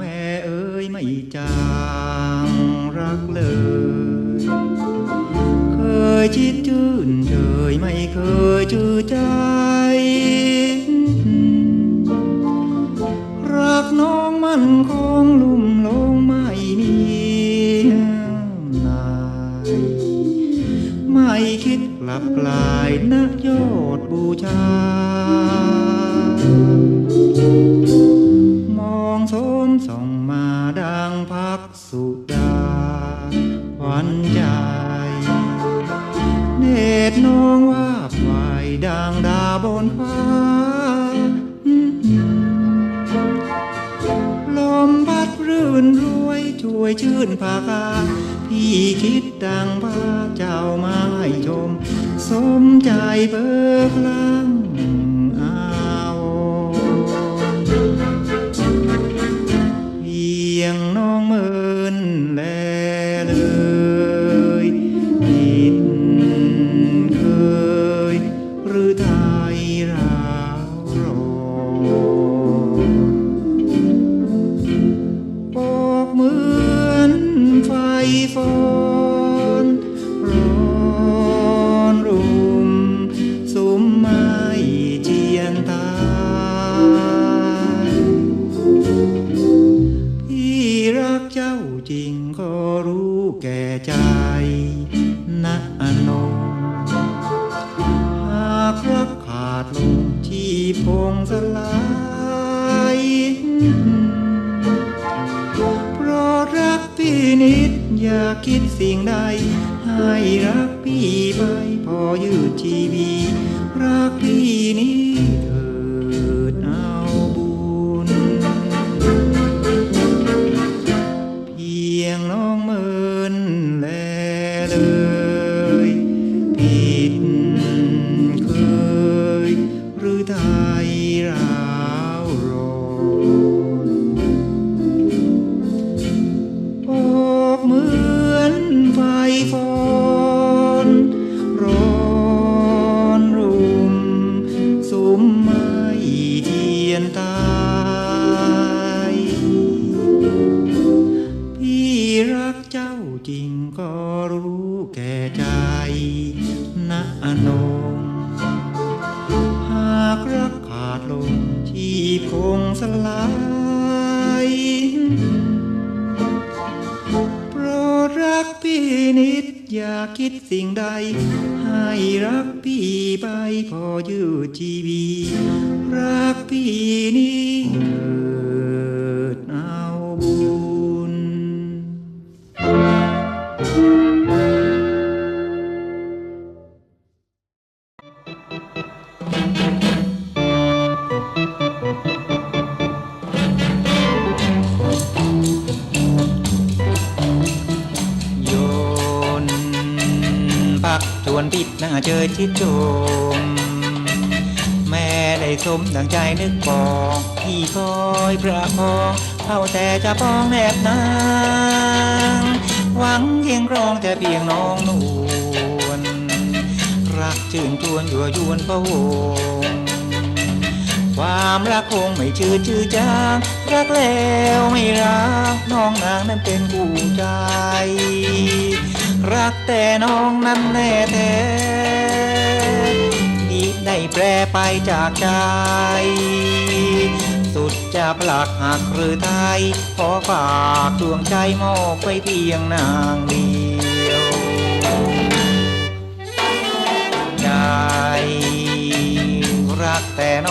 ม่เอ้ยไม่จางรักเลยเคยชิดจื่นเฉยไม่เค ลับกลายนักยอดบูชา มองโสมส่องมาดังพักสุดาหวันใจเนตรน้องว่าไหวดังดาบนฟ้า ลมพัดรื่นร ช่วยชื่นภากาพี่คิดดังพาเจ้ามาให้ชม สมใจเบิกลัง ใจนะอนงหากรักขาดลงที่พงสลายโปรดรักพี่นิดอย่าคิดสิ่งใด ให้รักพี่ไปพอยืดชี เหมือนไฟฟอนร้อนรุมสุมไม่เทียนตายพี่รักเจ้าจริงก็รู้แก่ใจนะอนงหากรักขาดลงที่คงสลาย ดอย่าคิดสิ่งใด ให้รักพี่ไปพอยืดชีวี รักพี่นี้ วนพิษหน้าเจอชิดโจมแม่ได้สมดังใจนึกปองพี่คอยประคองเข้าแต่จะป้องแนบนางหวังเคียงครองแต่เพียงน้องนวลรักชื่นชวนยั่วยวนพะวงความรักคงไม่ชื่อชื่อจางรักแล้วไม่รักน้องนางนั้นเป็นผู้ใจ รักแต่น้องนั้นแน่แท้มิได้แปรไปจากใจ สุดจะปลักหักหรือไทย ขอฝากดวงใจมอบไปเพียงนางเดียวใจรักแต่น้อง